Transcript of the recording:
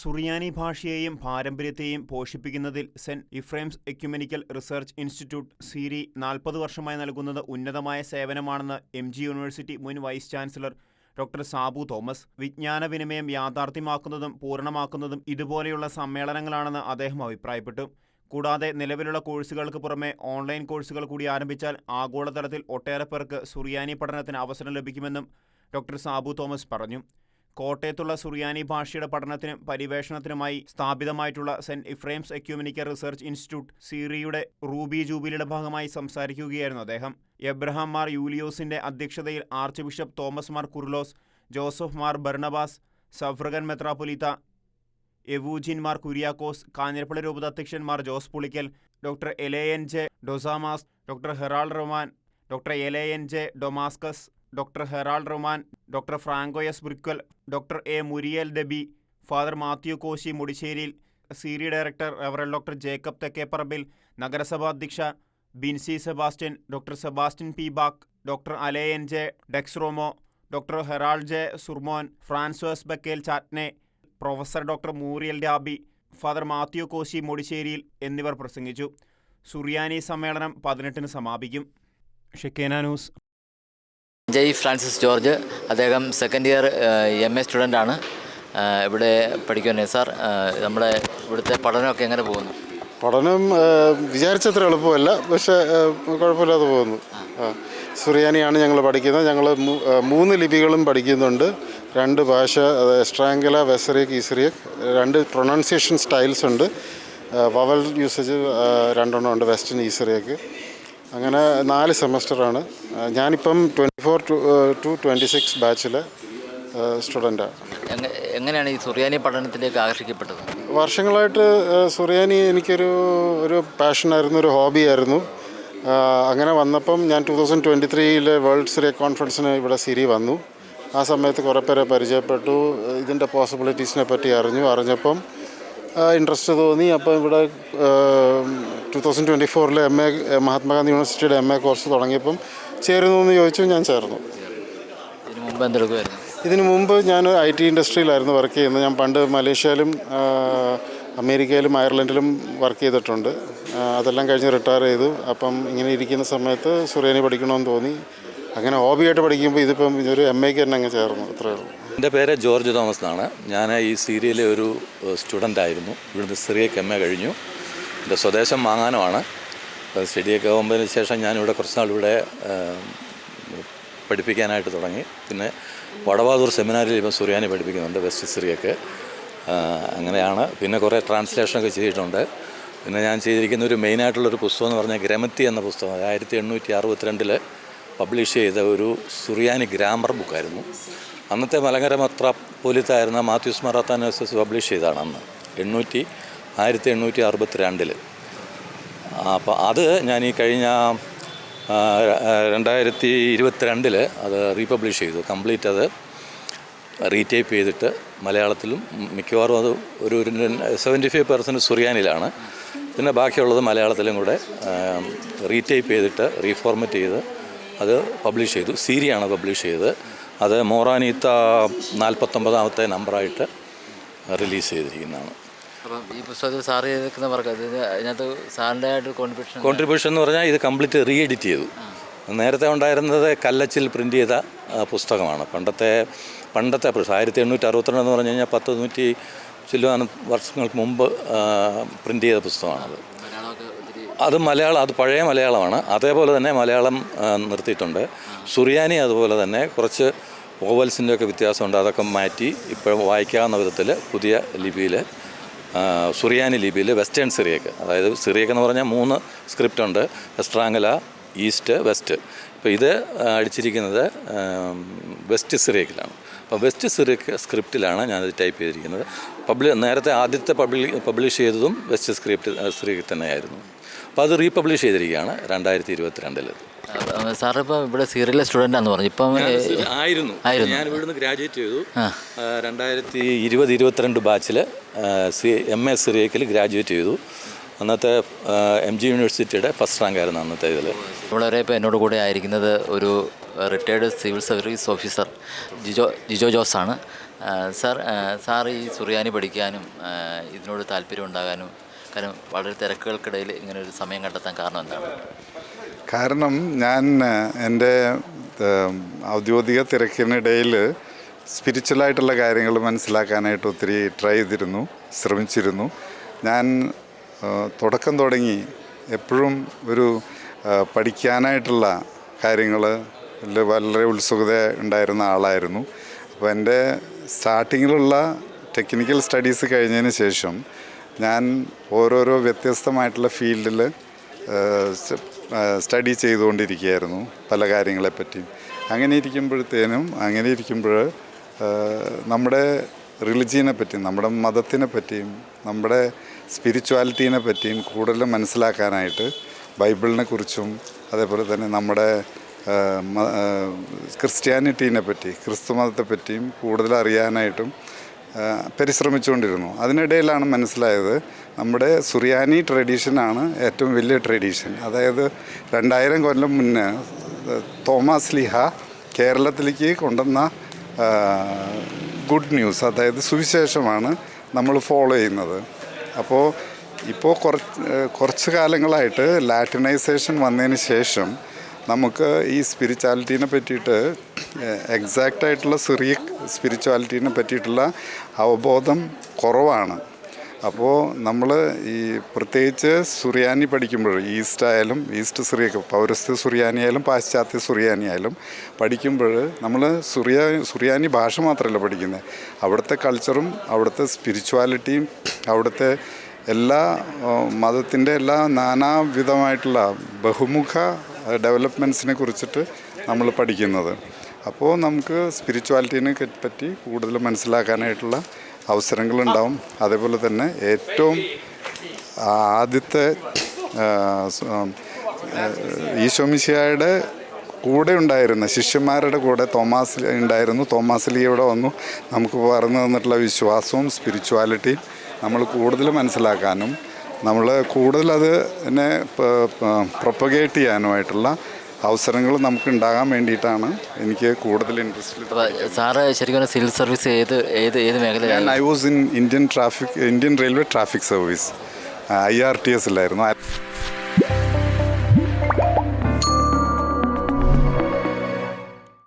സുറിയാനി ഭാഷയെയും പാരമ്പര്യത്തെയും പോഷിപ്പിക്കുന്നതിൽ saint Ephrem's ecumenical research institute SEERI നാൽപ്പത് വർഷമായി നൽകുന്നത് ഉന്നതമായ സേവനമാണെന്ന് എം ജി യൂണിവേഴ്സിറ്റി മുൻ vice chancellor doctor Sabu Thomas വിജ്ഞാന വിനിമയം യാഥാർത്ഥ്യമാക്കുന്നതും പൂർണമാക്കുന്നതും ഇതുപോലെയുള്ള സമ്മേളനങ്ങളാണെന്ന് അദ്ദേഹം അഭിപ്രായപ്പെട്ടു. കൂടാതെ നിലവിലുള്ള കോഴ്സുകൾക്ക് പുറമെ ഓൺലൈൻ കോഴ്സുകൾ കൂടി ആരംഭിച്ചാൽ ആഗോളതലത്തിൽ ഒട്ടേറെ പേർക്ക് സുറിയാനി പഠനത്തിന് അവസരം ലഭിക്കുമെന്നും ഡോക്ടർ സാബു തോമസ് പറഞ്ഞു. കോട്ടയത്തുള്ള സുറിയാനി ഭാഷയുടെ പഠനത്തിനും പരിവേഷണത്തിനുമായി സ്ഥാപിതമായിട്ടുള്ള saint Ephrem's ecumenical research institute സീറിയുടെ ruby ജൂബിലിയുടെ ഭാഗമായി സംസാരിക്കുകയായിരുന്നു അദ്ദേഹം. എബ്രഹാം മാർ യൂലിയോസിന്റെ അധ്യക്ഷതയിൽ archbishop Thomas Mar Coorilos Joseph Mar Barnabas suffragan മെത്രാപൊലിത്ത എവൂജിൻ Mar Kuriakose Kanjirappally രൂപതാധ്യക്ഷൻ Mar Jose Pulickal doctor Alain J Desreumaux doctor Harald റൊമാൻ doctor Alain J ഡൊമാസ്കസ് ഡോക്ടർ ഹെറാൾഡ് റൊമാൻ ഡോക്ടർ ഫ്രാങ്കോ എസ്. ബ്രിക്കൽ doctor A. Muriel ദബി father Mathew Koshy മുടിശ്ശേരിയിൽ SEERI director റവറൽ ഡോക്ടർ ജേക്കബ് തെക്കേപ്പറമ്പിൽ നഗരസഭാ അധ്യക്ഷ Binsi Sebastian doctor Sebastian P. Brock doctor Alain J. ഡെക്സ്റോമോ doctor Harald J. Suermann Franz ബക്കേൽ ചാറ്റ്നെ professor doctor Muriel derby father Mathew Koshy മുടിശ്ശേരിയിൽ എന്നിവർ പ്രസംഗിച്ചു. സുറിയാനി സമ്മേളനം പതിനെട്ടിന് സമാപിക്കും. ഷെക്കേന ന്യൂസ്. ജയ് ഫ്രാൻസിസ് ജോർജ്. അദ്ദേഹം second year M A student ആണ്. ഇവിടെ പഠിക്കുന്നത് സാർ നമ്മുടെ ഇവിടുത്തെ പഠനമൊക്കെ എങ്ങനെ പോകുന്നു? പഠനം വിചാരിച്ചത്ര എളുപ്പമല്ല. പക്ഷേ കുഴപ്പമില്ലാതെ പോകുന്നു. സുറിയാനിയാണ് ഞങ്ങൾ പഠിക്കുന്നത്. ഞങ്ങൾ മൂന്ന് ലിപികളും പഠിക്കുന്നുണ്ട്. രണ്ട് ഭാഷ എസ്ട്രാങ്കല വെസറിയക് ഈസറിയക് രണ്ട് പ്രൊണൗൺസിയേഷൻ സ്റ്റൈൽസ് ഉണ്ട്. വവൽ യൂസേജ് രണ്ടെണ്ണം ഉണ്ട് വെസ്റ്റേൺ ഈസറിയക്ക്. അങ്ങനെ നാല് സെമസ്റ്ററാണ്. ഞാനിപ്പം twenty four to to twenty six ബാച്ചിലെ സ്റ്റുഡന്റാണ് എങ്ങനെയാണ് ഈ സുറിയാനി പഠനത്തിലേക്ക് ആകർഷിക്കപ്പെട്ടത്? വർഷങ്ങളായിട്ട് സുറിയാനി എനിക്കൊരു ഒരു പാഷനായിരുന്നു ഒരു ഹോബിയായിരുന്നു ആയിരുന്നു. അങ്ങനെ വന്നപ്പം ഞാൻ ടു തൗസൻഡ് ട്വന്റി ത്രീയിലെ വേൾഡ് സിറിയ കോൺഫറൻസിന് ഇവിടെ സിരി വന്നു. ആ സമയത്ത് കുറേ പേരെ പരിചയപ്പെട്ടു. ഇതിന്റെ പോസിബിലിറ്റീസിനെ പറ്റി അറിഞ്ഞു. അറിഞ്ഞപ്പം ഇൻട്രസ്റ്റ് തോന്നി. അപ്പോൾ ഇവിടെ two thousand twenty ഫോറിലെ M A Mahatma Gandhi യൂണിവേഴ്സിറ്റിയുടെ എം എ കോഴ്സ് തുടങ്ങിയപ്പം ചേരുന്നു എന്ന് ചോദിച്ചു ഞാൻ ചേർന്നു. ഇതിനു മുമ്പ് ഞാൻ ഐ ടി ഇൻഡസ്ട്രിയിലായിരുന്നു വർക്ക് ചെയ്യുന്നത്. ഞാൻ പണ്ട് മലേഷ്യയിലും അമേരിക്കയിലും അയർലൻഡിലും വർക്ക് ചെയ്തിട്ടുണ്ട്. അതെല്ലാം കഴിഞ്ഞ് റിട്ടയർ ചെയ്തു. അപ്പം ഇങ്ങനെ ഇരിക്കുന്ന സമയത്ത് സുറിയാനി പഠിക്കണമെന്ന് തോന്നി. അങ്ങനെ ഹോബിയായിട്ട് പഠിക്കുമ്പോൾ ഇതിപ്പം ഒരു എം എക്ക് തന്നെ അങ്ങ് ചേർന്നു. അത്രയേ ഉള്ളൂ. എന്റെ പേര് ജോർജ് തോമസ് എന്നാണ്. ഞാൻ ഈ സീരിയലിലെ ഒരു സ്റ്റുഡന്റ് ആയിരുന്നു. ഇവിടുന്ന് സിറിയക്ക് എ കഴിഞ്ഞു. എന്റെ സ്വദേശം മാങ്ങാനമാണ്. സ്റ്റഡിയൊക്കെ ആകുമ്പോൾ ശേഷം ഞാനിവിടെ കുറച്ച് നാൾ ഇവിടെ പഠിപ്പിക്കാനായിട്ട് തുടങ്ങി. പിന്നെ വടവാതൂർ സെമിനാരിൽ ഇപ്പം സുറിയാനി പഠിപ്പിക്കുന്നുണ്ട് വെസ്റ്റ് സിറിയക്ക്. അങ്ങനെയാണ്. പിന്നെ കുറേ ട്രാൻസ്ലേഷനൊക്കെ ചെയ്തിട്ടുണ്ട്. പിന്നെ ഞാൻ ചെയ്തിരിക്കുന്ന ഒരു മെയിനായിട്ടുള്ളൊരു പുസ്തകം എന്ന് പറഞ്ഞാൽ ഗ്രമത്തി എന്ന പുസ്തകം. ആയിരത്തി എണ്ണൂറ്റി അറുപത്തിരണ്ടിൽ പബ്ലിഷ് ചെയ്ത ഒരു സുറിയാനി ഗ്രാമർ ബുക്കായിരുന്നു അന്നത്തെ മലങ്കര മെത്രാപ്പൊലിത്തായിരുന്ന മാത്യൂസ് മറാത്താനോസസ് പബ്ലിഷ് ചെയ്തതാണ് അന്ന്. എണ്ണൂറ്റി ആയിരത്തി എണ്ണൂറ്റി അറുപത്തി രണ്ടിൽ അപ്പോൾ അത് ഞാൻ ഈ കഴിഞ്ഞ രണ്ടായിരത്തി ഇരുപത്തിരണ്ടിൽ അത് റീപബ്ലിഷ് ചെയ്തു. കംപ്ലീറ്റ് അത് റീടൈപ്പ് ചെയ്തിട്ട് മലയാളത്തിലും മിക്കവാറും അത് ഒരു സെവന്റി ഫൈവ് പെർസെന്റ് സുറിയാനിലാണ്. പിന്നെ ബാക്കിയുള്ളത് മലയാളത്തിലും കൂടെ റീടൈപ്പ് ചെയ്തിട്ട് റീഫോർമറ്റ് ചെയ്ത് അത് പബ്ലിഷ് ചെയ്തു. സീരിയാണ് പബ്ലിഷ് ചെയ്തത് അത് മോറാനീത്ത നാൽപ്പത്തൊമ്പതാമത്തെ നമ്പറായിട്ട് റിലീസ് ചെയ്തിരിക്കുന്നതാണ്. അപ്പം ഈ പുസ്തകത്തിൽ സാർ ചെയ്തിരിക്കുന്ന വർക്ക് അത് അതിനകത്ത് സാറിന്റെ ആയിട്ട് കോൺട്രിബ്യൂഷൻ കോൺട്രിബ്യൂഷൻ എന്ന് പറഞ്ഞാൽ ഇത് കംപ്ലീറ്റ് റീ എഡിറ്റ് ചെയ്തു നേരത്തെ ഉണ്ടായിരുന്നത് കല്ലച്ചിൽ പ്രിന്റ് ചെയ്ത പുസ്തകമാണ്. പണ്ടത്തെ പണ്ടത്തെ പുസ്തകം ആയിരത്തി എണ്ണൂറ്റി അറുപത്തിരണ്ട് എന്ന് പറഞ്ഞു കഴിഞ്ഞാൽ പത്ത് നൂറ്റി ചില്ലുവാനും വർഷങ്ങൾക്ക് മുമ്പ് പ്രിന്റ് ചെയ്ത പുസ്തകമാണത്. അത് മലയാളം അത് പഴയ മലയാളമാണ്. അതേപോലെ തന്നെ മലയാളം നിർത്തിയിട്ടുണ്ട്. സുറിയാനി അതുപോലെ തന്നെ കുറച്ച് ഓവൽസിന്റെയൊക്കെ വ്യത്യാസമുണ്ട്. അതൊക്കെ മാറ്റി ഇപ്പോൾ വായിക്കാവുന്ന വിധത്തിൽ പുതിയ ലിപിയിൽ സുറിയാനി ലിപിയിൽ വെസ്റ്റേൺ സിറിയക്ക്. അതായത് സിറിയക്ക് എന്ന് പറഞ്ഞാൽ മൂന്ന് സ്ക്രിപ്റ്റ് ഉണ്ട്. വെസ്ട്രാങ്കല ഈസ്റ്റ് വെസ്റ്റ്. ഇപ്പോൾ ഇത് അടിച്ചിരിക്കുന്നത് വെസ്റ്റ് സിറിയക്കിലാണ്. വെസ്റ്റ് സിറിക്ക് സ്ക്രിപ്റ്റിലാണ് ഞാനത് ടൈപ്പ് ചെയ്തിരിക്കുന്നത്. പബ്ലി നേരത്തെ ആദ്യത്തെ പബ്ലി പബ്ലിഷ് ചെയ്തതും വെസ്റ്റ് സ്ക്രിപ്റ്റ് സിറിക്ക് തന്നെയായിരുന്നു. അപ്പോൾ അത് റീപബ്ലിഷ് ചെയ്തിരിക്കുകയാണ് രണ്ടായിരത്തി ഇരുപത്തിരണ്ടിൽ സാർ ഇപ്പോൾ ഇവിടെ സീറിയലെ സ്റ്റുഡന്റ് ആണെന്ന് പറഞ്ഞു. ഇപ്പം ആയിരുന്നു. ആയിരുന്നു. ഞാൻ ഇവിടുന്ന് ഗ്രാജുവേറ്റ് ചെയ്തു. രണ്ടായിരത്തി ഇരുപത് ഇരുപത്തിരണ്ട് ബാച്ചിൽ സി എം എ സിറിയക്കിൽ ഗ്രാജുവേറ്റ് ചെയ്തു. അന്നത്തെ M G university first rank ആയിരുന്നു അന്നത്തെ ഇതിൽ വളരെ ഇപ്പോൾ എന്നോട് കൂടെ ആയിരിക്കുന്നത് ഒരു retired civil service officer Jijo Jijo Jose ആണ് ആ, സാർ സാർ ഈ സുറിയാനി പഠിക്കാനും ഇതിനോട് താല്പര്യം ഉണ്ടാകാനും കാരണം വളരെ തിരക്കുകൾക്കിടയിൽ ഇങ്ങനെ ഒരു സമയം കണ്ടെത്താൻ കാരണം എന്താണ്? കാരണം ഞാൻ എന്റെ ഔദ്യോഗിക തിരക്കിനിടയിൽ സ്പിരിച്വലായിട്ടുള്ള കാര്യങ്ങൾ മനസ്സിലാക്കാനായിട്ട് ഒത്തിരി ട്രൈ ചെയ്തിരുന്നു ശ്രമിച്ചിരുന്നു. ഞാൻ തുടക്കം തുടങ്ങി എപ്പോഴും ഒരു പഠിക്കാനായിട്ടുള്ള കാര്യങ്ങൾ വളരെ ഉത്സുകത ഉണ്ടായിരുന്ന ആളായിരുന്നു. അപ്പോൾ എന്റെ സ്റ്റാർട്ടിങ്ങിലുള്ള ടെക്നിക്കൽ സ്റ്റഡീസ് കഴിഞ്ഞതിന് ശേഷം ഞാൻ ഓരോരോ വ്യത്യസ്തമായിട്ടുള്ള ഫീൽഡിൽ സ്റ്റഡി ചെയ്തുകൊണ്ടിരിക്കുകയായിരുന്നു പല കാര്യങ്ങളെപ്പറ്റിയും അങ്ങനെ ഇരിക്കുമ്പോഴത്തേനും അങ്ങനെ ഇരിക്കുമ്പോൾ നമ്മുടെ റിലിജിയനെ പറ്റിയും നമ്മുടെ മതത്തിനെ പറ്റിയും നമ്മുടെ സ്പിരിച്വാലിറ്റീനെ പറ്റിയും കൂടുതൽ മനസ്സിലാക്കാനായിട്ട് ബൈബിളിനെ കുറിച്ചും അതേപോലെ തന്നെ നമ്മുടെ ക്രിസ്ത്യാനിറ്റീനെ പറ്റി ക്രിസ്തു മതത്തെ പറ്റിയും കൂടുതൽ അറിയാനായിട്ടും പരിശ്രമിച്ചുകൊണ്ടിരുന്നു. അതിനിടയിലാണ് മനസ്സിലായത് നമ്മുടെ സുറിയാനി ട്രഡീഷനാണ് ഏറ്റവും വലിയ ട്രഡീഷൻ. അതായത് രണ്ടായിരം കൊല്ലം മുന്നേ തോമസ് ലിഹ കേരളത്തിലേക്ക് കൊണ്ടുവന്ന ഗുഡ് ന്യൂസ് അതായത് സുവിശേഷമാണ് നമ്മൾ ഫോളോ ചെയ്യുന്നത്. അപ്പോൾ ഇപ്പോൾ കുറച്ച് കുറച്ച് കാലങ്ങളായിട്ട് ലാറ്റിനൈസേഷൻ വന്നതിന് ശേഷം നമുക്ക് ഈ സ്പിരിച്വാലിറ്റീനെ പറ്റിയിട്ട് എക്സാക്റ്റ് ആയിട്ടുള്ള സിറിയ സ്പിരിച്വാലിറ്റീനെ പറ്റിയിട്ടുള്ള അവബോധം കുറവാണ്. അപ്പോൾ നമ്മൾ ഈ പ്രത്യേകിച്ച് സുറിയാനി പഠിക്കുമ്പോൾ ഈസ്റ്റ് ആയാലും ഈസ്റ്റ് സുറിയ പൗരസ്ത്യ സുറിയാനി ആയാലും പാശ്ചാത്യ സുറിയാനി ആയാലും പഠിക്കുമ്പോൾ നമ്മൾ സുറിയ സുറിയാനി ഭാഷ മാത്രമല്ല പഠിക്കുന്നത് അവിടുത്തെ കൾച്ചറും അവിടുത്തെ സ്പിരിച്വാലിറ്റിയും അവിടുത്തെ എല്ലാ മതത്തിന്റെ എല്ലാ നാനാവിധമായിട്ടുള്ള ബഹുമുഖ ഡെവലപ്മെന്റ്സിനെ കുറിച്ചിട്ട് നമ്മൾ പഠിക്കുന്നത്. അപ്പോൾ നമുക്ക് സ്പിരിച്വാലിറ്റീനെ പറ്റി കൂടുതൽ മനസ്സിലാക്കാനായിട്ടുള്ള അവസരങ്ങളുണ്ടാവും. അതേപോലെ തന്നെ ഏറ്റവും ആദ്യത്തെ ഈശോമിശിയായുടെ കൂടെ ഉണ്ടായിരുന്ന ശിഷ്യന്മാരുടെ കൂടെ തോമാസ് ഉണ്ടായിരുന്നു. തോമാസ് ലീ ഇവിടെ വന്നു. നമുക്ക് പറഞ്ഞു തന്നിട്ടുള്ള വിശ്വാസവും സ്പിരിച്വാലിറ്റിയും നമ്മൾ കൂടുതൽ മനസ്സിലാക്കാനും നമ്മൾ കൂടുതൽ അത് എന്നെ പ്രൊപ്പഗേറ്റ് ചെയ്യാനുമായിട്ടുള്ള അവസരങ്ങൾ നമുക്ക് ഉണ്ടാകാൻ വേണ്ടിയിട്ടാണ് എനിക്ക് കൂടുതൽ ഇൻട്രസ്റ്റ് സാറ് ശരിക്കും സിവിൽ സർവീസ് ഏത് ഏത് ഏത് ഞാൻ മേഖലയാണ് I was in Indian traffic Indian railway traffic service I R T എസിലായിരുന്നു